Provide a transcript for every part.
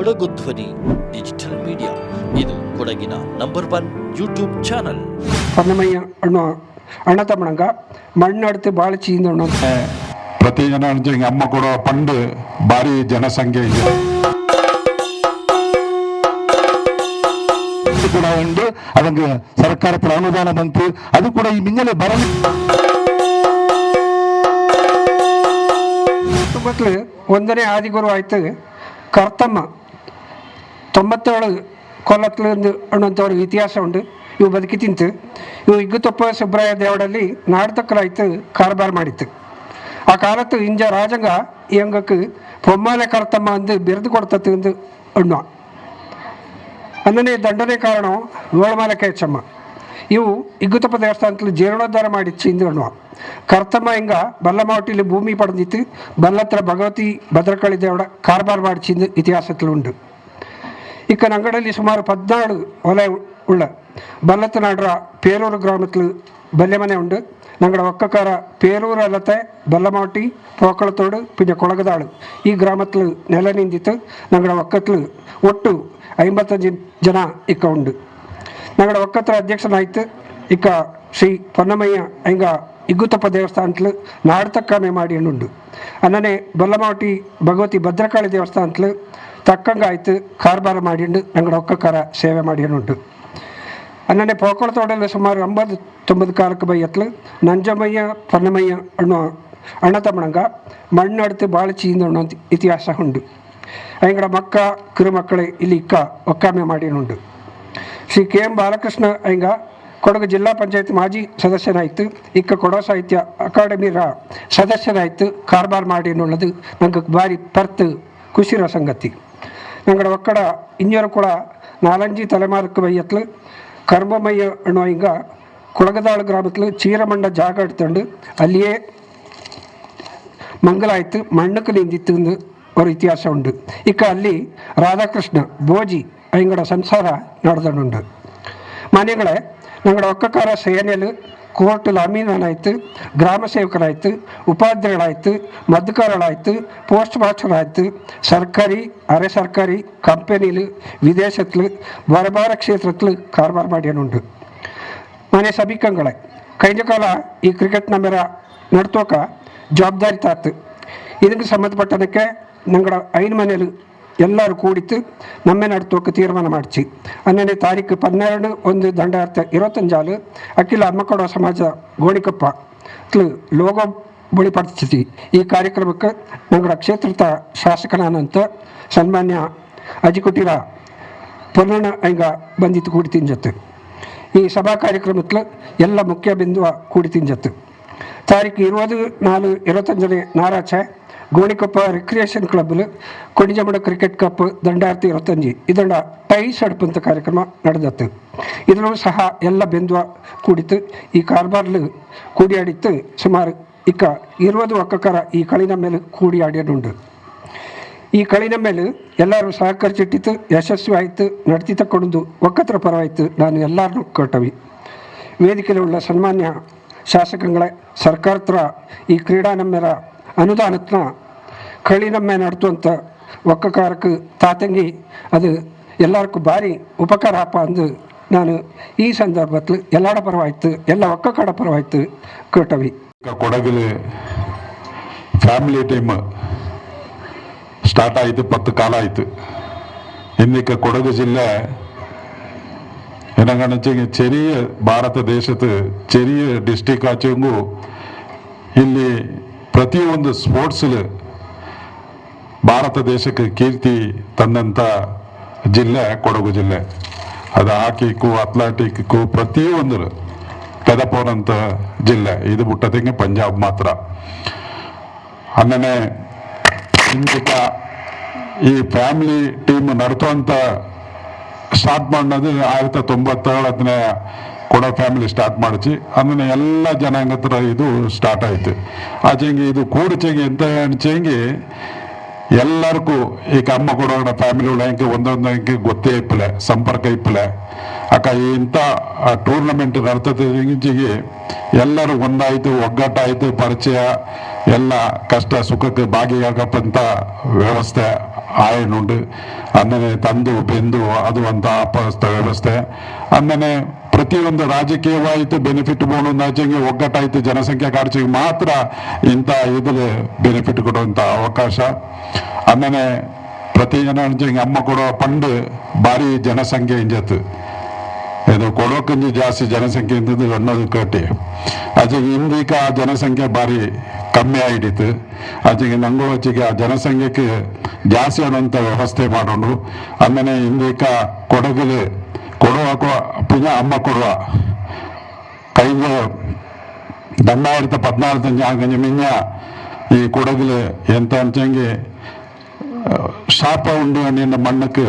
ಕೊಡಗು ಧ್ವನಿ digital media. ಇದು ಕೊಡಗಿನ number one YouTube channel. Pannamayya ಅಣ್ಣ ಅಣ್ಣ ತಮ್ಮಣಂಗ ಮಣ್ಣಡ್ತು ಬಾಳ ಚೀಂದ ಅಣ್ಣ ಪ್ರತಿ ಜನ ಹಿಂಗೆ ಅಮ್ಮ ಕೊಡೋ ಪಂಡ್ ಭಾರಿ ಜನಸಂಖ್ಯೆ ಇದೆ. ಇದು ಕೂಡ ಉಂಟು ಅದಕ್ಕೆ ಸರ್ಕಾರದ ಅನುದಾನ ಬಂತು. ಅದು ಕೂಡ ಈ ಮಿಂಗಲೆ ಬರಲಿ. ಮಕ್ಕಳು ಒಂದನೇ ಆದಿಗುರು ಆಯ್ತು ಕರ್ತಮ್ಮ. ತೊಂಬತ್ತೇಳು ಕೊಲ್ಲತ್ಲಿಂದು ಅನ್ನೋಂಥವ್ರಿಗೆ ಇತಿಹಾಸ ಉಂಟು. ಇವು ಬದುಕಿ ತಿಂತು. ಇವು ಇಗ್ಗುತೊಪ್ಪ ಸುಬ್ರಾಯ ದೇವಡಲ್ಲಿ ನಾಡ್ತಕ್ಕರಾಯ್ತು ಕಾರ್ಬಾರ್ ಮಾಡಿತ್ತು. ಆ ಕಾಲತ್ತು ಇಂಜ ರಾಜಂಗ ಅಂಗಕ್ಕೆ ಪೊಮ್ಮಾಲೆ ಕರ್ತಮ್ಮ ಅಂದು ಬಿರುದು ಕೊಡ್ತತ್ತು ಎಂದು ಅಣ್ಣ ಅನ್ನನೇ ದಂಡನೆ ಕಾರಣ ಗೋಳಮಾಲ ಕೈಚಮ್ಮ. ಇವು ಇಗ್ಗುತಪ್ಪ ದೇವಸ್ಥಾನದಲ್ಲಿ ಜೀರ್ಣೋದ್ಧಾರ ಮಾಡಿ ಅಣ್ಣ ಕರ್ತಮ್ಮ ಹಿಂಗ ಬಲ್ಲಮಾವಟಿಲಿ ಭೂಮಿ ಪಡೆದಿತ್ತು. ಬಲ್ಲತ್ರ ಭಗವತಿ ಭದ್ರಕಾಳಿ ದೇವಡ ಕಾರ್ಬಾರ್ ಮಾಡಿ ಚಿಂದ ಇತಿಹಾಸದಲ್ಲಿ ಉಂಟು. ಇಕ್ಕ ನಂಗಡಲ್ಲಿ ಸುಮಾರು ಪದಿನಾಲು ಹೊಲ ಉಳ್ಳ. ಬಲ್ಲತ್ತನಾಡ್ರ ಪೇರೂರು ಗ್ರಾಮತ್ಲು ಬಲ್ಯ ಮನೆ ಉಂಡು. ನಂಗಡ ಒಕ್ಕಕಾರ ಪೇರೂರು ಅಲ್ಲತ್ತೆ ಬಲ್ಲಮಾಟಿ ಪೋಕಳತೋಡು ಪಿಂಜ ಕೊಳಗದಾಳು. ಈ ಗ್ರಾಮದಲ್ಲಿ ನೆಲ ನಿಂದಿತ್ತು. ನಂಗಡ ಒಕ್ಕತ್ಲು ಒಟ್ಟು ಐಂಬತ್ತಂಜು ಜನ ಇಕ್ಕ ಉಂಡು. ನಂಗಡ ಒಕ್ಕತ್ರ ಅಧ್ಯಕ್ಷನಾಯ್ತು ಇಕ್ಕ ಶ್ರೀ ಪೊನ್ನಮಯ್ಯ ಹಿಂಗ ಇಗ್ಗುತಪ್ಪ ದೇವಸ್ಥಾನತ್ಲು ನಾಡತಕ್ಕ ಮಾಡಿ ಅಣ್ಣುಂಡು ಅನ್ನನೆ ಬಲ್ಲಮಾಟಿ ಭಗವತಿ ಭದ್ರಕಾಳಿ ದೇವಸ್ಥಾನತ್ಲು ತಕ್ಕಂಗೆ ಆಯ್ತು ಕಾರ್ಬಾರ ಮಾಡಿಕೊಂಡು ನಂಗೆ ರೊಕ್ಕಕ್ಕಾರ ಸೇವೆ ಮಾಡಿಯನ್ನುಂಟು ಅನ್ನೇ ಪೋಕಳತೋಡಲ್ಲಿ ಸುಮಾರು ಅಂಬದು ತೊಂಬತ್ತು ಕಾಲಕ್ಕೆ ಬೈಯತ್ಲು ನಂಜಮಯ್ಯ ಪನ್ನಮಯ್ಯ ಅನ್ನೋ ಅಣ್ಣ ತಮ್ಮಣಂಗ ಮಣ್ಣಡ್ತು ಭಾಳ ಚೀಂದ ಅನ್ನೋ ಇತಿಹಾಸ ಉಂಡು ಅಯ್ಯಂಗಡ ಮಕ್ಕ ಕಿರುಮಕ್ಕಳು ಇಲ್ಲಿ ಇಕ್ಕ ಒಕ್ಕಾಮೆ ಮಾಡಿನುಂಡು ಶ್ರೀ ಕೆ ಎಂ ಬಾಲಕೃಷ್ಣ ಅಯ್ಯಂಗ ಕೊಡಗು ಜಿಲ್ಲಾ ಪಂಚಾಯತ್ ಮಾಜಿ ಸದಸ್ಯನಾಯಿತು ಇಕ್ಕ ಕೊಡೋ ಸಾಹಿತ್ಯ ಅಕಾಡೆಮಿರ ಸದಸ್ಯನಾಯಿತು ಕಾರ್ಬಾರ್ ಮಾಡಿ ಅನ್ನೋದು ನಂಗೆ ಭಾರಿ ಪರ್ತು ಖುಷಿರ ಸಂಗತಿ ಒಕ್ಕಡ ಇಂಜರು ಕೂಡ നാലഞ്ച് തലമാർക്ക് വയ്യത്തിൽ കർമ്മമയ്യ എണ്ണോയിങ്ക കുളകതാൾ ഗ്രാമത്തിൽ ചീരമണ്ട ജാഗ എടുത്തുണ്ട് അല്ലിയെ മംഗലായത്ത് മണ്ണുക്കൽ നീന്തിത്തുന്ന ഒരു വ്യത്യാസമുണ്ട് ഇക്ക അല്ലി രാധാകൃഷ്ണ ബോജി അയങ്ങളുടെ സംസാര നടത്തുന്നുണ്ട്. മനങ്ങളെ ഞങ്ങളുടെ ഒക്കക്കാര സേനയിൽ ಕೋರ್ಟ್ ಅಮೀನನಾಯಿತು ಗ್ರಾಮ ಸೇವಕರಾಯಿತು ಉಪಾಧ್ಯಾಯರಾಯಿತು ಮದ್ದುಕಾರರಾಯಿತು పోస్ట్ మాస్టర్ ఆయితు సర్కారీ అరే సర్కారీ కంపెనీలు വിദേശത്തിൽ വ്യാപാര ക്ഷേത്രത്തിൽ കാർബാർ മാടിയാണുണ്ട് ಮನೆ സമീപങ്ങളെ കഴിഞ്ഞ കാല ഈ ക്രിക്കറ്റ് നമ്പര നടത്തുക ജവാബ്ദാരി താത്ത് ഇതിന് സംബന്ധപ്പെട്ടതൊക്കെ ഞങ്ങളുടെ അയിന് മനയിൽ ಎಲ್ಲರೂ ಕೂಡಿತು ನಮ್ಮೆ ನಡ್ತೋಕೆ ತೀರ್ಮಾನ ಮಾಡಿಸಿ. ಹನ್ನೆರಡನೇ ತಾರೀಕು ಹನ್ನೆರಡು ಒಂದು ದಂಡಾರ್ಥ ಇರುವತ್ತಂಜಾಲು ಅಖಿಲ ಅಮ್ಮಕಡ ಸಮಾಜ ಗೋಣಿಕಪ್ಪ ಲೋಗೋ ಬಳಿಪಡಿಸ್ತೀವಿ ಈ ಕಾರ್ಯಕ್ರಮಕ್ಕೆ ನಗರ ಕ್ಷೇತ್ರದ ಶಾಸಕನಾನಂತ ಸನ್ಮಾನ್ಯ ಅಜಿಕುಟೀರ ಪೊನ್ನಣ್ಣ ಐಂಗ ಬಂದಿತ್ತು ಕೂಡಿ ತಿಂಜತ್ತು ಈ ಸಭಾ ಕಾರ್ಯಕ್ರಮಕ್ಕೆ ಎಲ್ಲ ಮುಖ್ಯ ಬಿಂದುವ ಕೂಡಿ ತಿಂಜತ್ತು ತಾರೀಕು ಇರುವುದು ನಾಲ್ಕು ಇರುವತ್ತಂಜನೇ ನಾರಾಚೆ ಗೋಣಿಕೊಪ್ಪ ರಿಕ್ರಿಯೇಷನ್ ಕ್ಲಬ್ಲು ಕೊಡಿಜಮಡ ಕ್ರಿಕೆಟ್ ಕಪ್ ದಂಡಾರ್ತಿ ಇರುವತ್ತಂಜಿ ಇದರ ಟೈಸ್ ಅಡುಪು ಅಂತ ಕಾರ್ಯಕ್ರಮ ನಡೆದತ್ತು. ಇದರಲ್ಲೂ ಸಹ ಎಲ್ಲ ಬೆಂದುವ ಕೂಡಿತು ಈ ಕಾರ್ಬಾರ್ಲು ಕೂಡಿಯಾಡಿತ್ತು ಸುಮಾರು ಇಕ್ಕ ಇರುವುದು ಒಕ್ಕಕರ ಈ ಕಳಿನ ಮೇಲೆ ಕೂಡಿ ಆಡಿಯನುಂಡು ಈ ಕಳಿನ ಮೇಲೆ ಎಲ್ಲರೂ ಸಹಕರಿಸಿಟ್ಟಿತ್ತು. ಯಶಸ್ವಿ ಆಯಿತು. ನಡ್ತಿ ತಕ್ಕೊಂಡು ಒಕ್ಕತ್ರ ಪರವಾಯಿತು. ನಾನು ಎಲ್ಲರನ್ನೂ ಕೊಟ್ಟವಿ ವೇದಿಕೆಯಲ್ಲಿ ಉಳ್ಳ ಸನ್ಮಾನ್ಯ ಶಾಸಕಗಳ ಸರ್ಕಾರತ್ರ ಈ ಕ್ರೀಡಾ ನಮ್ಮೆರ ಅನುದಾನಕ್ಕನ್ನ ಕಳ್ಳಿನ ಮೇಲೆ ನಡೆಸುವಂಥ ಒಕ್ಕಕಾರಕ್ಕೆ ತಾತಂಗಿ அது எல்லாருக்கும் பாரி உபகாரப்பா வந்து நான் ಈ ಸಂದರ್ಭத்தில் ಎಲ್ಲಾಡ ಪರವಾಯ್ತು ಎಲ್ಲ ಒಕ್ಕಕಾಡ ಪರವಾಯ್ತು ಕೇಟವಿ ಕೊಡಗಿಲ್ ಫ್ಯಾಮಿಲಿ ಟೈಮ್ ಸ್ಟಾರ್ಟ್ ಆಯಿತು ಪತ್ತು ಕಾಲ ಆಯಿತು ഇന്നിക്ക് കൊടക് ജില്ല എന്നെ കാണിച്ചെങ്കിൽ ചെറിയ ഭാരത ദേശത്ത് ചെറിയ ಡಿಸ್ಟಿಕ್ ಆಚೆಗೂ ಇಲ್ಲಿ ಪ್ರತಿಯೊಂದು ಸ್ಪೋರ್ಟ್ಸಲ್ಲಿ ಭಾರತ ದೇಶಕ್ಕೆ ಕೀರ್ತಿ ತಂದಂಥ ಜಿಲ್ಲೆ, ಕೊಡಗು ಜಿಲ್ಲೆ. ಅದು ಹಾಕಿಕ್ಕು, ಅಥ್ಲೆಟಿಕ್ಕು ಪ್ರತಿಯೊಂದು ತೆದಪೋನಂತ ಜಿಲ್ಲೆ. ಇದು ಬಿಟ್ಟದಂಗೆ ಪಂಜಾಬ್ ಮಾತ್ರ. ಅನ್ನನೆ ಇಂದಿಕ ಈ ಫ್ಯಾಮಿಲಿ ಟೀಮ್ ನಡೆತುವಂಥ ಸ್ಟಾರ್ಟ್ ಮಾಡೋದು ಆಯಿರತ್ತ ತೊಂಬತ್ತೇಳನೇ ಕೊಡೋ ಫ್ಯಾಮಿಲಿ ಸ್ಟಾರ್ಟ್ ಮಾಡಿಸಿ, ಅದನ್ನ ಎಲ್ಲ ಜನಾಂಗತ್ರ ಇದು ಸ್ಟಾರ್ಟ್ ಆಯಿತು. ಆಚೆಂಗೆ ಇದು ಕೂಡಿಚೆಂಗೆ ಎಂತ ಅನ್ಚೆಂಗೆ ಎಲ್ಲರಿಗೂ ಈ ಅಮ್ಮ ಕೊಡೋಣ ಫ್ಯಾಮಿಲಿ ಉಳ್ಳಂಗೆ ಒಂದೊಂದು ಗೊತ್ತೇ ಇಪ್ಪಲೆ, ಸಂಪರ್ಕ ಇಪ್ಪಲೆ. ಅಕ್ಕ ಇಂಥ ಟೂರ್ನಮೆಂಟ್ ನಡ್ತದಿಂಚಿಗೆ ಎಲ್ಲರೂ ಒಂದಾಯಿತು, ಒಗ್ಗಟ್ಟಾಯಿತು, ಪರಿಚಯ, ಎಲ್ಲ ಕಷ್ಟ ಸುಖಕ್ಕೆ ಭಾಗಿಯಾಗಪ್ಪಂತ ವ್ಯವಸ್ಥೆ ಆಯನುಂಡು ಅಂದನೆ ತಂದು, ಬೆಂದು, ಅದು ಅಂತ ವ್ಯವಸ್ಥೆ. ಅಂದನೆ ಪ್ರತಿಯೊಂದು ರಾಜಕೀಯವಾಯಿತು ಬೆನಿಫಿಟ್ ಬೋಣಾಚೆಗೆ ಒಗ್ಗಟ್ಟಾಯಿತು, ಜನಸಂಖ್ಯೆ ಕಾಡ್ಚಿಗೆ ಮಾತ್ರ ಇಂಥ ಇದು ಬೆನಿಫಿಟ್ ಕೊಡುವಂಥ ಅವಕಾಶ. ಅಂದನೆ ಪ್ರತಿ ಜನ ಅಮ್ಮ ಕೊಡೋ ಪಂಡ್ ಭಾರಿ ಜನಸಂಖ್ಯೆ ಇಂಜತ್ತು. ಇದು ಕೊಡೋಕಂಜಿ ಜಾಸ್ತಿ ಜನಸಂಖ್ಯೆ ಇದ್ದದ್ದು ಅನ್ನೋದು ಕಟ್ಟಿ ಅದು ಹಿಂದೀಕ ಆ ಜನಸಂಖ್ಯೆ ಭಾರಿ ಕಮ್ಮಿ ಆಗಿಡಿತು ಅದಕ್ಕೆ ನಂಗೂ ಹೆಚ್ಚಿಗೆ ಆ ಜನಸಂಖ್ಯೆಗೆ ಜಾಸ್ತಿ ಅನ್ನೋಂಥ ವ್ಯವಸ್ಥೆ ಮಾಡೋಣ ಆಮೇಲೆ ಹಿಂದೀಕ ಕೊಡಗಲ್ಲಿ ಕೊಡುವ ಪುಣ್ಯ ಅಮ್ಮ ಕೊಡುವ. ಕೈಗೆ ದಂಡಾಯಿರತ ಪದ್ನಾಲ್ಕು ಜಾಗಂಜಿ ಮಿಂಜ ಈ ಕೊಡಗಲು ಎಂತ ಅಂಚಂಗೆ, ಶಾಪ ಉಂಡು ನಿನ್ನ ಮಣ್ಣಕ್ಕೆ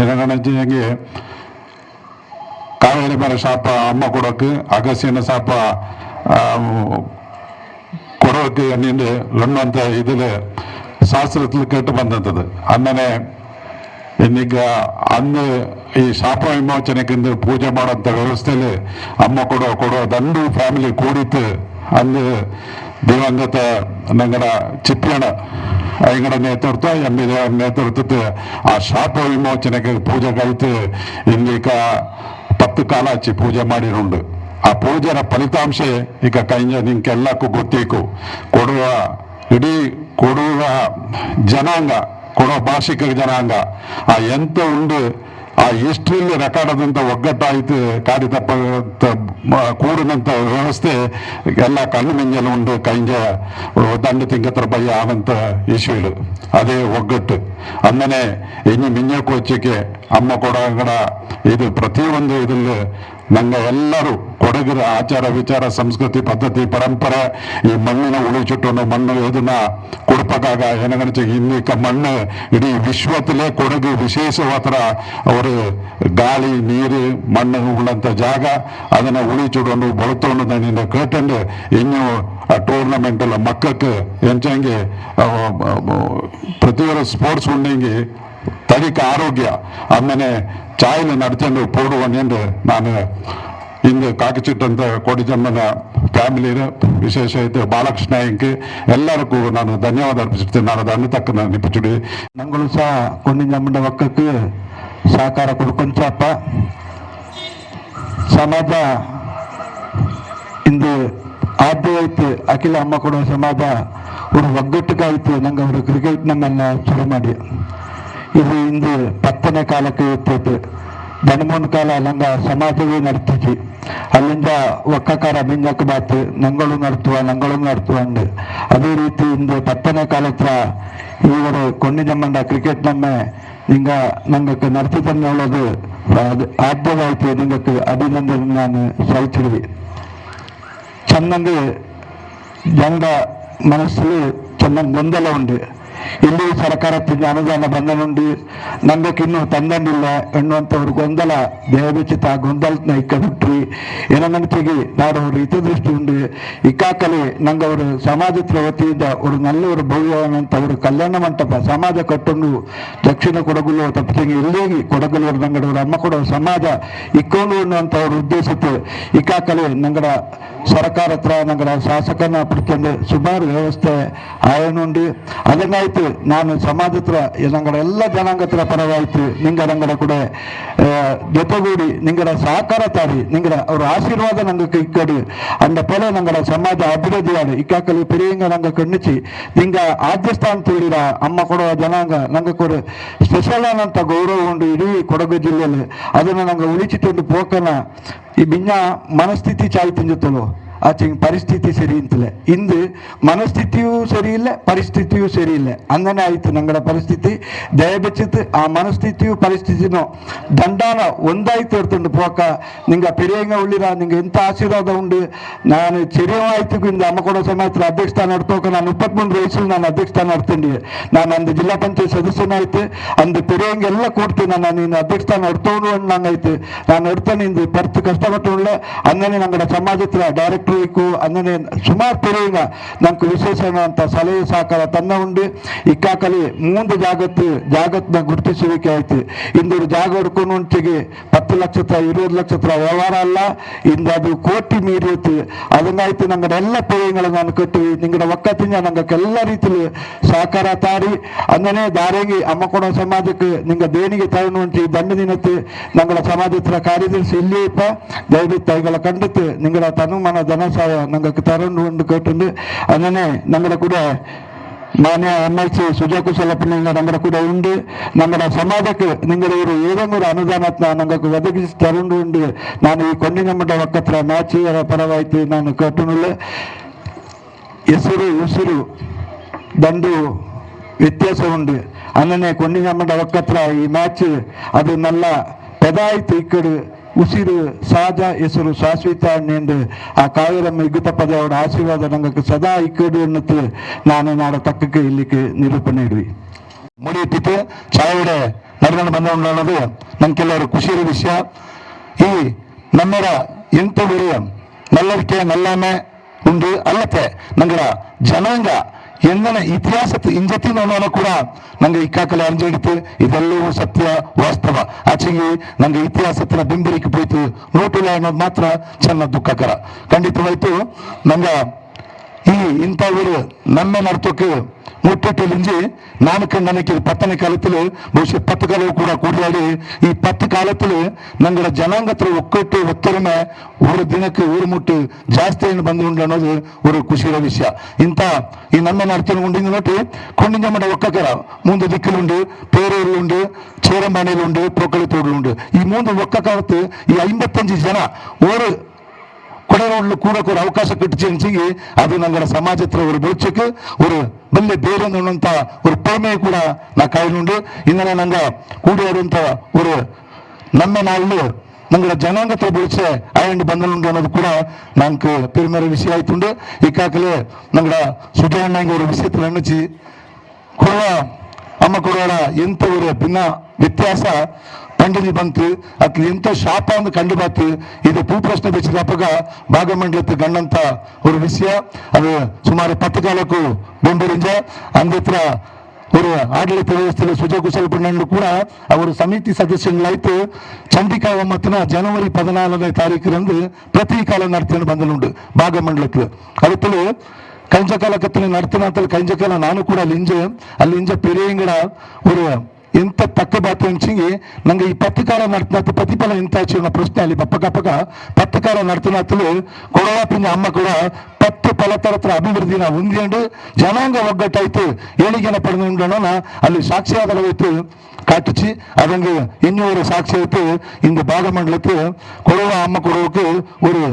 ಏನಂಗೆ ಕಾಯಿಲೆ ಬರೋ ಶಾಪ ಅಮ್ಮ ಕೊಡೋಕೆ ಅಗಸ್ಯನ ಶಾಪ ಕೊಡೋಕೆ ನಿಂದು ಅನ್ನುವಂಥ ಇದಿಲ್ಲ ಶಾಸ್ತ್ರದಲ್ಲಿ ಕೇಟ್ಟು ಬಂದಂಥದ್ದು ಅಂದನೆ ಇನ್ನೀಗ ಅಂದು ಈ ಶಾಪ ವಿಮೋಚನೆಕ್ಕೆಂದು ಪೂಜೆ ಮಾಡೋಂಥ ವ್ಯವಸ್ಥೆಯಲ್ಲಿ ಅಮ್ಮ ಕೊಡೋ ಕೊಡೋ ದಂಡು ಫ್ಯಾಮಿಲಿ ಕೂಡಿತ್ತು ಅಂದು ದಿವಂಗತ ನಂಗಡ ಚಿಪ್ಪಣ್ಣ ಅಯ್ಯಂಗಡ ನೇತೃತ್ವ ಎಂ ಬಿ ದೇವರ ನೇತೃತ್ವದ ಆ ಶಾಪ ವಿಮೋಚನೆಗೆ ಪೂಜೆ ಕಲಿತು ಇಂದೀಗ ಕಾಲ ಹಚ್ಚಿ ಪೂಜೆ ಮಾಡಿರುಂಡು. ಆ ಪೂಜೆನ ಫಲಿತಾಂಶ ಈಗ ಕೈಂಜ ನಿಂಕೆಲ್ಲಕ್ಕೂ ಗೊತ್ತೇಕು. ಕೊಡುವ ಇಡೀ ಕೊಡುವ ಜನಾಂಗ ಕೊಡೋ ಭಾಷಿಕ ಜನಾಂಗ, ಆ ಎಂತ ಉಂಡು ಆ ಹಿಸ್ಟ್ರಿಯಲ್ಲಿ ರೆಕಾರ್ಡ್ ಆದಂಥ ಒಗ್ಗಟ್ಟಾಯಿತು ಕಾಡಿ ಕೂಡಿದಂಥ ವ್ಯವಸ್ಥೆ ಎಲ್ಲ ಕಣ್ಣು ಮಿಂಜಲು ಉಂಡು ಕೈಂಜ ದಂಡ ತಿಂಗತ್ರ ಬಯ್ಯ ಆದಂಥ ಇಶ್ಯೂಲು ಅದೇ ಒಗ್ಗಟ್ಟು. ಅಂದನೆ ಇನ್ನು ಮಿಂಜ ಕೋಚಿಗೆ ಅಮ್ಮ ಕೊಡಗಡ, ಇದು ಪ್ರತಿಯೊಂದು ಇದ್ರಲ್ಲಿ ನಂಗೆ ಎಲ್ಲರೂ ಕೊಡಗಿನ ಆಚಾರ ವಿಚಾರ, ಸಂಸ್ಕೃತಿ ಪದ್ಧತಿ, ಪರಂಪರೆ, ಈ ಮಣ್ಣಿನ ಉಳಿಚುಟ್ಟನ್ನು ಮಣ್ಣು ಇದನ್ನ ಕೊಡ್ಪಕ್ಕಾಗ ಏನಗಣಿಸಿ ಇನ್ನೀಕ ಮಣ್ಣು, ಇಡೀ ವಿಶ್ವದಲ್ಲೇ ಕೊಡಗು ವಿಶೇಷವಾದ ಅವರು ಗಾಳಿ, ನೀರು, ಮಣ್ಣು ಉಳ್ಳಂತ ಜಾಗ, ಅದನ್ನ ಉಳಿಚುಡನ್ನು ಬಳತೋನು ನಿನ್ನ ಕೇಟಂಡು ಇನ್ನು ಆ ಟೂರ್ನಮೆಂಟ್ ಎಲ್ಲ ಮಕ್ಕಕ್ಕೆ ಎಂಚಂಗೆ ಪ್ರತಿಯೊಂದು ಸ್ಪೋರ್ಟ್ಸ್ ആരോഗ്യ ತಡಿಕ ಆರೋಗ್ಯ. ಆಮೇಲೆ ಚಾಯ್ನ ನಡ್ಕೊಂಡು ಪೋಡುವನೆಂದು ನಾನು ಇಂದು ಕಾಕಿಚಿಟ್ಟಂತ ಕೋಡಿಜಮ್ಮನ ಫ್ಯಾಮಿಲಿ ವಿಶೇಷ ಐತೆ ಬಾಲಕೃಷ್ಣ ಎಲ್ಲರಿಗೂ ನಾನು ಧನ್ಯವಾದ ಅರ್ಪಿಸುತ್ತೇನೆ. ನಾನು ಅದನ್ನು ತಕ್ಕ ನಾನು ನಿಪ್ಪುಚುಡಿ ನಂಗಳು ಸಹ ಕೊಂಡಿಂಜಮ್ಮನ ಒಕ್ಕಕ್ಕೆ ಸಹಕಾರ ಕೊಡ್ಕೊಂಚಪ್ಪ ಸಮಾಜ ಇಂದು ಆದ್ಯವಾಯ್ತು ಅಖಿಲ ಅಮ್ಮ ಕೊಡುವ ಸಮಾಜ ಅವರು ಒಗ್ಗಟ್ಟಿಗಾಯ್ತು ನಂಗೆ ಅವರು ಕ್ರಿಕೆಟ್ ನಮ್ಮನ್ನ ಶುರು ಮಾಡಿ. ಇದು ಇಂದು ಪತ್ತನೇ ಕಾಲಕ್ಕೆ ಇರ್ತೈತೆ ದಣಮೂನ್ ಕಾಲ ನಂಗೆ ಸಮಾಜವೇ ನಡ್ತಿದ್ವಿ ಅಲ್ಲಿಂದ ಒಕ್ಕಕಾರ ಮಿಂಜಕ್ಕೆ ಬಾತು, ನಂಗಳು ನಡ್ತುವ ನಂಗಳು ನಡ್ತುವ ಅಂದು. ಅದೇ ರೀತಿ ಇಂದು ಪತ್ತನೇ ಕಾಲ ಹತ್ರ ಇವರು ಕೊಂಡಿನಮ್ಮಂಡ ಕ್ರಿಕೆಟ್ ನಮ್ಮ ನಿಂಗ ನಂಗಕ್ಕೆ ನಡ್ತಿದ್ದನ್ನು ಹೇಳೋದು ಅದು ಆದ್ಯವಾಯ್ತು, ನಿಂಗಕ್ಕೆ ಅಭಿನಂದನೆ ನಾನು ಸಲ್ತಿದ್ವಿ ಚೆನ್ನಾಗಿ ಜನರ ಮನಸ್ಸಲ್ಲಿ ಚೆನ್ನಾಗಿ ಗೊಂದಲ ಉಂಟು. ಇಲ್ಲಿ ಸರ್ಕಾರ ಅನುದಾನ ಬಂದ ನುಂಡಿ ನಂಬಿಕೆನ್ನು ತಂದಂದಿಲ್ಲ. ಎನ್ನುವಂಥವ್ರು ಗೊಂದಲ ದೇವಚಿತ ಗೊಂದಲನ ಇಕ್ಕಬಿಟ್ರಿ. ಏನ ನಂಬಿಕೆಗೆ ನಾಡು ಅವ್ರ ಹಿತದೃಷ್ಟಿ ಉಂಡು ಇಕ್ಕಾಕಲಿ ನಂಗೆ ಅವರು ಸಮಾಜದ ವತಿಯಿಂದ ಅವರು ನಲ್ಲ ಅವರು ಭವ್ಯವಂತ ಕಲ್ಯಾಣ ಮಂಟಪ ಸಮಾಜ ಕಟ್ಟೊಂಡು ದಕ್ಷಿಣ ಕೊಡಗುಲು ತಪ್ಪಿಗೆ ಇಲ್ಲಿಗೆ ನಂಗಡ ನಂಗಡವರು ಅಮ್ಮ ಕೊಡೋ ಸಮಾಜ ಇಕ್ಕೊಂಡು ಅನ್ನುವಂಥ ಉದ್ದೇಶಕ್ಕೆ ಇಕ್ಕಾಕಲಿ ನಂಗಡ ಸರ್ಕಾರ ಹತ್ರ ನಂಗಡ ಶಾಸಕನ ಪಡ್ಕೊಂಡು ಸುಮಾರು ವ್ಯವಸ್ಥೆ ಆಯನುಂಡಿ ಅದನ್ನ ಅದನ್ನಾಯ್ತು ನಾನು ಸಮಾಜ ಹತ್ರ ನಂಗಡ ಎಲ್ಲ ಜನಾಂಗ ಹತ್ರ ಪರವಾಯ್ತು ನಿಂಗ ನಂಗಡ ಕೂಡ ಆ, ಜೊತೆಗೂಡಿ ನಿಂಗಡ ಸಹಕಾರ ತಾರಿ ನಿಂಗಡ ಅವ್ರ ಆಶೀರ್ವಾದ ನಂಗೆ ಇಕ್ಕಡಿ ಅಂದ ಪೊಲ ನಂಗಡ ಸಮಾಜ ಅಭಿವೃದ್ಧಿಯಾಡು ಇಕ್ಕಾಕಲಿ ಪೆರಿಯಂಗ ನಂಗೆ ಕಣ್ಣಿಸಿ ನಿಂಗ ಆದ್ಯ ಸ್ಥಾನ ತಿಳಿರ ಅಮ್ಮ ಕೊಡುವ ಜನಾಂಗ ನಂಗೆ ಕೊಡು ಸ್ಪೆಷಲ್ ಆದಂತ ಗೌರವ ಉಂಟು ಇಡೀ ಕೊಡಗು ಜಿಲ್ಲೆಯಲ್ಲಿ ಅದನ್ನು ನಂಗೆ ಉಳಿಚಿಟ್ಟು ಪೋಕನ ಈ ಬಿನ್ನ ಮನಸ್ಥಿತಿ ಚಾಯ್ ತಿಂಜುತ್ತಲೋ ಆಚೆ ಪರಿಸ್ಥಿತಿ ಸರಿ ಅಂತಲೇ ಇಂದು ಮನಸ್ಥಿತಿಯೂ ಸರಿ ಇಲ್ಲ ಪರಿಸ್ಥಿತಿಯೂ ಸರಿ ಇಲ್ಲ ಅಂದನೆ ಆಯ್ತು ನಂಗಡ ಪರಿಸ್ಥಿತಿ ದಯಬೆಚ್ಚಿತ್ತು ಆ ಮನಸ್ಥಿತಿಯು ಪರಿಸ್ಥಿತಿನೂ ದಂಡಾನ ಒಂದಾಯ್ತು ಇರ್ತುಂಡು ಪೋಕ ನಿಂಗ ಪೆರಿಯಂಗ ಉಳ್ಳಿರ ನಿಂಗೆ ಎಂತ ಆಶೀರ್ವಾದ ಉಂಡು ನಾನು ಚೆರಿಯವಾಯ್ತು ಇಂದ ಅಮ್ಮ ಕೊಡೋ ಸಮಾಜ ಅಧ್ಯಕ್ಷ ಸ್ಥಾನ ನಡ್ತೋಕ ನಾನು ಇಪ್ಪತ್ಮೂರು ವಯಸ್ಸಲ್ಲಿ ನಾನು ಅಧ್ಯಕ್ಷ ಸ್ಥಾನ ನಡ್ತೀನಿ ನಾನು ಅಂದು ಜಿಲ್ಲಾ ಪಂಚಾಯತ್ ಸದಸ್ಯನಾಯ್ತು ಅಂದು ಪೆರಿಯಂಗೆಲ್ಲ ಕೊಡ್ತೀನಿ ನಾನು ನೀನು ಅಧ್ಯಕ್ಷ ಸ್ಥಾನ ನಡ್ತೋನು ನಂಗಾಯ್ತು ನಾನು ನಡ್ತಾನೆ ಇಂದು ಪರ್ತು ಕಷ್ಟಪಟ್ಟು ಉಳ್ಳೆ ಅಂದನೆ ನಂಗಡ ಸಮಾಜ ಹತ್ರ ಡೈರೆಕ್ಟರ್ ಮಾಡಬೇಕು ಅನ್ನೋದೇ ಸುಮಾರು ತೆರವಿನ ನಮ್ಗೆ ವಿಶೇಷಣ ಅಂತ ಸಲಹೆ ಸಹಕಾರ ತನ್ನ ಉಂಡು ಇಕ್ಕಾಕಲಿ ಮೂಂದು ಜಾಗತ್ತು ಜಾಗತ್ನ ಗುರುತಿಸುವಿಕೆ ಆಯ್ತು. ಇಂದೊಂದು ಜಾಗ ಹೊಡ್ಕೊಂಡು ಉಂಟಿಗೆ ಪತ್ತು ಲಕ್ಷ ಇರುವುದು ಲಕ್ಷ ವ್ಯವಹಾರ ಅಲ್ಲ. ಇಂದ ಅದು ಕೋಟಿ ಮೀರಿಯುತ್ತೆ ಅದನ್ನಾಯ್ತು ನಂಗೆ ಎಲ್ಲ ತೆರಿಗೆಗಳನ್ನು ನಾನು ಕೊಟ್ಟಿವಿ ನಿಂಗಡ ಒಕ್ಕತ್ತಿನ ನಂಗೆ ಎಲ್ಲ ರೀತಿಯಲ್ಲಿ ಸಹಕಾರ ತಾರಿ. ಅಂದನೆ ದಾರಿಗೆ ಅಮ್ಮ ಕೊಡೋ ಸಮಾಜಕ್ಕೆ ನಿಂಗೆ ದೇಣಿಗೆ ತಗೊಂಡು ಉಂಟು ದಂಡದಿನತ್ತೆ ನಂಗಳ ಸಮಾಜ ಕಾರ್ಯದರ್ಶಿ ಇಲ್ಲಿ ಇಪ್ಪ. ದಯವಿಟ್ಟು ಅವುಗಳ ಕಂಡತ್ತೆ ನಿಂಗಡ ತನು ಜನ సమాచారం నాకు తరుణ్ ఉండి కొట్టింది అందునే నమ్మల కూడా ಮಾನ್ಯ ಎಂ ಎಲ್ ಸಿ ಸುಜಾಕು ಸಲಪನಿಂದ ನಮ್ಮರ ಕೂಡ ಉಂಡು ನಮ್ಮರ ಸಮಾಜಕ್ಕೆ ನಿಂಗರ ಇವರು ಏದೊಂದು ಅನುದಾನತ್ನ ನಂಗೆ ಒದಗಿಸಿ ತರುಂಡು ಉಂಡು ನಾನು ಈ ಕೊಂಡಿನ ಮಠ ಒಕ್ಕತ್ರ ನಾಚಿಯರ ಪರವಾಯಿತು ನಾನು ಕಟ್ಟುನುಳ್ಳೆ ಹೆಸರು ಉಸಿರು ದಂಡು ವ್ಯತ್ಯಾಸ ಉಂಡು ಅನ್ನನೇ ಕೊಂಡಿನ ಮಠ ಒಕ್ಕತ್ರ ಈ ಮ್ಯಾಚ್ ಅದು ನಲ್ಲ ಪೆದಾಯಿತು ಇಕ್ಕಡು ಉಸಿರು ಸಹಜ ಹೆಸರು ಶಾಶ್ವತ ಎಂದು ಆ ಕಾವೇರ ಮಿಗುತಪದವರ ಆಶೀರ್ವಾದ ನಂಗೆ ಸದಾ ಇಕ್ಕಡು ಅನ್ನತ್ತು ನಾನು ನಾಡ ತಕ್ಕಕ್ಕೆ ಇಲ್ಲಿಗೆ ನಿರೂಪಣೆ ಇಡುವೆ ಮುಡಿಯುತ್ತಿತ್ತು ಚಾವಿಡ ನಡೆದಾಡು ಬಂದವನು ಅನ್ನೋದು ನಮ್ಗೆಲ್ಲರೂ ಖುಷಿಯ ವಿಷಯ ಈ ನಮ್ಮರ ಎಂಟು ನಲ್ಲರಿಕೆ ನಲ್ಲಮೆ ಉಂಡು ಅಲ್ಲತ್ತೆ ನಂಗಡ ಜನಾಂಗ ಎಂದನ ಇತಿಹಾಸ ಇಂಜತಿನ ಕೂಡ ನಂಗೆ ಇಕ್ಕಾಕಲೆ ಅಂಜಡಿತು ಇದೆಲ್ಲವೂ ಸತ್ಯ, ವಾಸ್ತವ. ಆಚೆಗೆ ನಂಗೆ ಇತಿಹಾಸತ್ತಿನ ಬೆಂಬಲಿಕೆ ಪೋಯ್ತು ನೋಟಿಲ್ಲ ಅನ್ನೋದು ಮಾತ್ರ ಚೆನ್ನ ದುಃಖಕರ. ಖಂಡಿತವಾಯ್ತು, ನಂಗೆ ಈ ಇಂಥ ಊರು ನಮ್ಮ ನರ್ತಕ್ಕೆ മുട്ടിട്ടില്ലെങ്കിൽ നാമക്ക് നനയ്ക്ക് പത്തനെ കാലത്തില് ಬಹುಶಃ പത്ത് കാലവും കൂടെ കൂടിയാടി ഈ പത്ത് കാലത്തില് ഞങ്ങളുടെ ജനാംഗത്തിൽ ഒക്കിട്ട് ഒത്തൊരുമ ഒരു ದಿನಕ್ಕೆ ಊರು ಮುಟ್ಟು ಜಾಸ್ತಿಯನ್ನು ಬಂದುಕೊಂಡು ಅನ್ನೋದು ഒരു ಖುಷಿಯ ವಿಷಯ ಇಂಥ ಈ ನಮ್ಮ ನಡ್ತಿನ ಉಂಡಿಂದ ನೋಟಿ ಕೊಂಡಿಂಜಮ್ಮಡ ಒಕ್ಕಕರ മൂന്ന് ദിക്കിലുണ്ട് പേരൂരിലുണ്ട് ചേരമ്പാണിയിലുണ്ട് പൊക്കളിത്തോടിലുണ്ട് ഈ മൂന്ന് ഒക്കക്കാലത്ത് ഈ അമ്പത്തഞ്ച് ജന ഒരു கொடரோடில் கூட ஒரு அவகாசம் கிட்டுச்சுன்னு அது நம்மளோட சமாஜத்தில் ஒரு வெளிச்சக்கு ஒரு ಬಲ್ಲೆ ಬೇರೆ ಅನ್ನುವಂಥ ಒಂದು ಪ್ರೇಮೆ ಕೂಡ ನಾ ಕಾಯ್ದುಂಡು ಇಂದನೆ ನಂಗೆ ಕೂಡಿಯಾಡುವಂಥ ಒಂದು ನಮ್ಮ ನಾಳು ನಂಗಡ ಜನಾಂಗತೆ ಬೆಳೆಸೆ ಆಯಂಡು ಬಂದನುಂಡು ಅನ್ನೋದು ಕೂಡ ನಂಗೆ ಪೆರಿಮೇರ ವಿಷಯ ಆಯ್ತುಂಡು ಈಕಾಗಲೇ ನಂಗಡ ಸುಜಯಣ್ಣಂಗೆ ஒரு விஷயத்தில் நினைச்சு கொரோனா அம்மா கொரோனா எந்த ஒரு பின்ன வித்தியாசம் ಖಂಡನೆ ಬಂತು ಅಕ್ಕಿಂತ ಶಾಪ ಒಂದು ಕಂಡು ಬಾತು, ಇದು ಭೂ ಪ್ರಶ್ನೆ ಬೆಚ್ಚಿದಪ್ಪಗ ಭಾಗಮಂಡಲದ ಗಣ್ಣಂತ ಒಂದು ವಿಷಯ. ಅದು ಸುಮಾರು ಪತ್ತು ಕಾಲಕ್ಕೂ ಬೆಂಬರಿಂಜ ಅಂದಿತ್ರ ஒரு ಆಡಳಿತ விவசாயத்தில் சுஜகுசல் பண்ணு ಕೂಡ ಅವರು ಸಮಿತಿ ಸದಸ್ಯಗಳಾಯ್ತು ಚಂಡಿಕಾ ಒಮ್ಮತ್ತಿನ ಜನವರಿ ಪದಿನಾಲನೇ ತಾರೀಕಿನಂದು ಪ್ರತಿ ಕಾಲ ನಡ್ತೇನೆ ಬಂದಲುಂಡು ಭಾಗಮಂಡಲಕ್ಕೆ. ಅದಕ್ಕೂ ಕಂಜಕಾಲ ಕತ್ತಲೆ ನಡ್ತೀನಿ ಅಂತ ಕಂಜಕಾಲ ನಾನು ಕೂಡ ಅಲ್ಲಿಂಜೆ ಅಲ್ಲಿಂಜ ಪೆರಿಯಂಗಡ ಅವರು ఎంత తక్కువ బాతించి ನಂಗೆ ಈ ಪತ್ರಕಾರ ನಡ್ತಿನತ್ತು ಪ್ರತಿಫಲ ಎಂತ ಹೆಚ್ಚಿನ ಪ್ರಶ್ನೆ ಅಲ್ಲಿ ಪಕ್ಕಪಕ್ಕ ಪತ್ರಕಾರ ನಡ್ತಿನತ್ತಲು ಕೊಡವ ಪಿಂಜ ಅಮ್ಮ ಕೂಡ ಪತ್ತು ಫಲತರತ್ರ ಅಭಿವೃದ್ಧಿನ ಹೊಂದಿಕೊಂಡು ಜನಾಂಗ ಒಗ್ಗಟ್ಟಾಯ್ತು ಏಳಿಗೆನ ಪಡೆದುಕೊಂಡೋಣ ಅಲ್ಲಿ ಸಾಕ್ಷಿಯಾದ வைத்து காட்டுச்சு அவங்க இன்னும் ஒரு சாட்சி வைத்து இந்த பாகமண்டலத்து ಕೊಡವ ಅಮ್ಮ ಕೊಡವಕ್ಕೆ ஒரு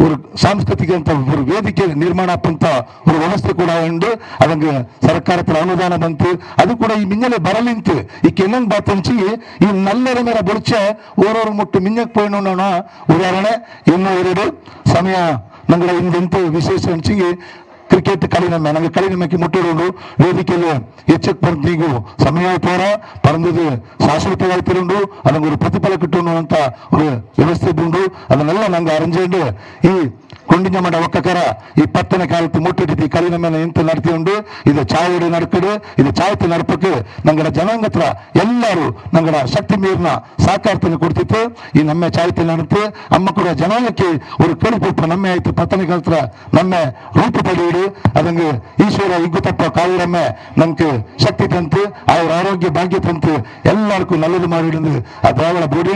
ಒಂದು ಸಾಂಸ್ಕೃತಿಕ ಅಂತ ಒಂದು ವೇದಿಕೆ ನಿರ್ಮಾಣ ಅಂತ ಒಂದು ವ್ಯವಸ್ಥೆ ಕೂಡ ಉಂಡು ಅದಂಗೆ ಸರ್ಕಾರ ಅನುದಾನ ಬಂತು ಅದು ಕೂಡ ಈ ಮಿಂಗಲೆ ಬರಲಿಂತು ಈ ಕೆನ್ನಂಗ್ ಬಾತಂಚಿ ಈ ನಲ್ಲರ ಮೇರ ಬೊಳಚೆ ಓರೋರು ಮುಟ್ಟು ಮಿಂಗಕ್ಕೆ ಪೋಯ್ನೋಣ ಉದಾಹರಣೆ ಇನ್ನೂ ಎರಡು ಸಮಯ ನಂಗಳ ಇಂದಂತೂ ವಿಶೇಷ ಹಂಚಿಗೆ క్రికెట్ కళినమే నాకు కళినమకి ముట్టిరుండు వేదికలు హెచ్ఎక్ పంట్ నీకు సమయం ತೋರ ಪರಂದಿದೆ ಶಾಶ್ವತವಾಗ್ತಿರುಂಡು ಅದನ್ನು ಪ್ರತಿಫಲ ಕಿಟ್ಟು ಅನ್ನುವಂತ ಒಂದು ವ್ಯವಸ್ಥೆ ಇದ್ದುಂಡು ಅದನ್ನೆಲ್ಲ ನಂಗೆ ಅರೇಂಜ್ ಈ ಗುಂಡಿನ ಮಡ ಒಕ್ಕಕರ ಈ ಪತ್ತಿನ ಕಾಲಕ್ಕೆ ಮುಟ್ಟಿಟ್ಟು ಕಲಿನ ಮೇಲೆ ನಿಂತು ನಡ್ತಿ ಉಂಡು ಇದು ಚಾವುಡು ನಡ್ಕಡು, ಇದು ಚಾಯತಿ ನಡ್ಪಕ್ಕೆ ನಂಗಡ ಜನಾಂಗತ್ರ ಎಲ್ಲರೂ ನಂಗಡ ಶಕ್ತಿ ಮೀರಿನ ಸಾಕಾರತನ ಕೊಡ್ತಿತ್ತು. ಈ ನಮ್ಮ ಚಾಯತಿ ನಡ್ತು ಅಮ್ಮ ಕೂಡ ಜನಾಂಗಕ್ಕೆ ಒಂದು ಕಡುಪು ನಮ್ಮ ಆಯ್ತು. ಪತ್ತನ ಕಾಲತ್ರ ನಮ್ಮ ರೂಪ ಪಡೆಯಿಡು ಅದಂಗೆ ಈಶ್ವರ ಇಗ್ಗು ತಪ್ಪ ಕಾವಿರಮ್ಮೆ ಶಕ್ತಿ ತಂತು, ಅವರ ಆರೋಗ್ಯ ಭಾಗ್ಯ ತಂತು. ಎಲ್ಲರಕ್ಕೂ ನಲ್ಲದು ಮಾಡಿಡಂದು ಆ ದೇವಳ ಬೂಡಿ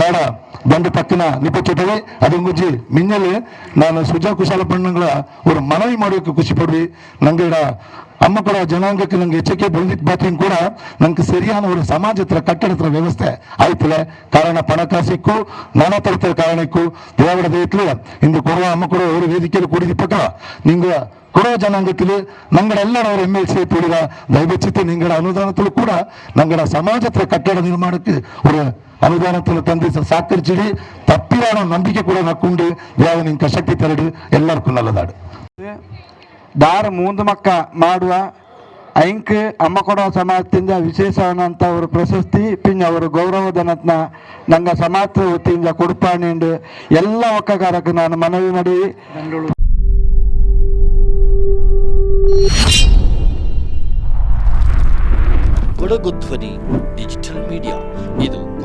ಮೇಡಮ್ బండి పక్కన నిప్పచెట్టవి ಅದು ಗುಜ್ಜಿ ಮಿಂಜಲಿ ನಾನು ಸುಜಾ ಕುಶಾಲ ಪಣ್ಣಗಳ ಅವರು ಮನವಿ ಮಾಡೋಕೆ ಖುಷಿ ಪಡ್ವಿ ನಂಗೆ ಇಡ ಅಮ್ಮ ಕೂಡ ಜನಾಂಗಕ್ಕೆ ನಂಗೆ ಎಚ್ಚರಿಕೆ ಬೆಳೆದಿದ್ದ ಬಾತಿನ ಕೂಡ ನಂಗೆ ಸರಿಯಾದ ಒಂದು ಸಮಾಜ ಹತ್ರ ಕಟ್ಟಡ ಹತ್ರ ವ್ಯವಸ್ಥೆ ಆಯ್ತಲೆ ಕಾರಣ ಪಣಕಾಸಿಕ್ಕೂ ನಾನಾ ತರದ ಕಾರಣಕ್ಕೂ ದೇವರ ದಯತ್ಲಿ ಇಂದು ಕೊಡುವ ಅಮ್ಮ ಕೂಡ ಅವರು ವೇದಿಕೆಯಲ್ಲಿ ಕೂಡಿದಿಪ್ಪಕ ನಿಂಗೆ ಕೊಡೋ ಜನಾಂಗದಲ್ಲಿ ನಂಗಡ ಎಲ್ಲರವರು ಎಮ್ ಎಲ್ ಸಿ ಪೀಡಿದ ದಯವಿಚ್ಚಿತ್ತು ನಿಂಗಡ ಅನುದಾನದಲ್ಲೂ ಕೂಡ ನಂಗಡ ಸಮಾಜ ಹತ್ರ ಕಟ್ಟಡ ನಿರ್ಮಾಣಕ್ಕೆ ಒಂದು ಅನುದಾನದಲ್ಲಿ ತಂದಿಸ ಸಾಕರ್ಚಿಡಿ ತಪ್ಪಿ ನಂಬಿಕೆ ಕೂಡ ನಕ್ಕೊಂಡು ಯಾವ ನಿಂಗೆ ಶಕ್ತಿ ತರಡು ಎಲ್ಲಾರ್ಕು ನಲ್ಲದಾಡು. ದಾರ ಮುಂದ ಮಕ್ಕ ಮಾಡುವ ಐಂಕ್ ಅಮ್ಮ ಕೊಡ ಸಮಾಜದಿಂದ ವಿಶೇಷವನ್ನಂತ ಅವರು ಪ್ರಶಸ್ತಿ ಪಿಂಜ ಅವರು ಗೌರವಧನತ್ನ ನಂಗೆ ಸಮಾಜ ವತಿಯಿಂದ ಕೊಡ್ಪಾಣಿಂಡು ಎಲ್ಲ ಒಕ್ಕಗಾರಕ್ಕೆ ನಾನು ಮನವಿ ಮಾಡಿ. Kodagu Dhwani digital media.